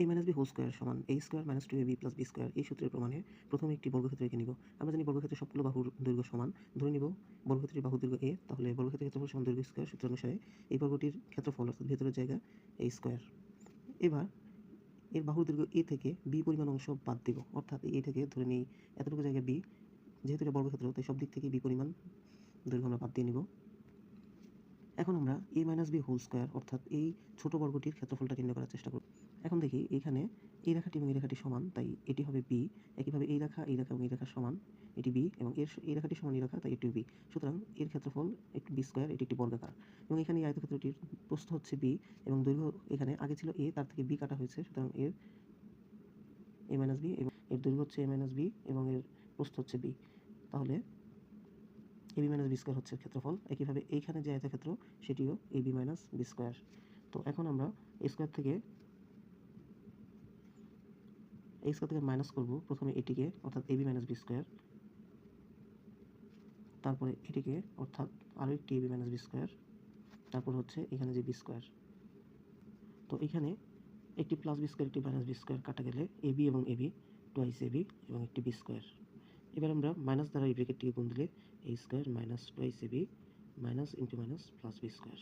A minus B whole square সমান A square minus two A B plus B square এই সূত্রের প্রমাণে প্রথমে একটি বর্গক্ষেত্র এঁকে নিব। আমরা জানি বর্গক্ষেত্রের সবগুলো বাহুর দৈর্ঘ্য সমান। ধরে নিব বর্গক্ষেত্রের বাহু দৈর্ঘ্য এ তাহলে বর্গক্ষেত্রের ক্ষেত্রফল সমান দৈর্ঘ্য স্কোয়ার সূত্র অনুসারে এই বর্গটির ক্ষেত্রফল, অর্থাৎ ভেতরের জায়গা এ স্কোয়ার এবার এর বাহুর দৈর্ঘ্য এ থেকে বি পরিমাণ অংশ বাদ দিব। অর্থাৎ এ থেকে ধরে নিই এতটুকু জায়গা বি যেহেতু এটা বর্গক্ষেত্র, তাই সব দিক থেকে বি পরিমাণ দৈর্ঘ্য আমরা বাদ দিয়ে নিব। এখন আমরা A minus B whole square অর্থাৎ এই ছোট বর্গটির ক্ষেত্রফলটা নির্ণয় করার চেষ্টা করব। এখন দেখি এখানে এই রেখাটি এবং এই রেখাটি সমান, তাই এটি হবে বি একইভাবে এই রেখা এই রেখা এবং এই রেখা সমান, এটি বি এবং এর এই রেখাটি সমান এই রেখা, তাই এটি বি সুতরাং এর ক্ষেত্রফল একটি বি স্কোয়ার এটি একটি বর্গাকার। এবং এখানে এই আয়তক্ষেত্রটির প্রস্থ হচ্ছে বি এবং দৈর্ঘ্য এখানে আগে ছিল এ তার থেকে বি কাটা হয়েছে, সুতরাং এর এ মাইনাস বি এবং এর দৈর্ঘ্য হচ্ছে এ মাইনাস বি এবং এর প্রস্থ হচ্ছে বি তাহলে A B minus B square হচ্ছে ক্ষেত্রফল। একইভাবে এইখানে যে আয়তক্ষেত্র, সেটিও A B minus B square তো এখন আমরা এ স্কোয়ার থেকে এই স্কোয়ার থেকে মাইনাস করব? প্রথমে এটিকে, অর্থাৎ A B minus B square তারপরে এটিকে, অর্থাৎ আরও একটি A B minus B square তারপর হচ্ছে এখানে যে বি স্কোয়ার তো এখানে একটি প্লাস বি স্কোয়ার একটি মাইনাস বি স্কোয়ার কাটা গেলে এবং A B twice A B এবং একটি বি স্কোয়ার এবার আমরা মাইনাস দ্বারা এই ব্রেকেটটিকে গুণ দিলে A square minus twice A B minus into minus plus B square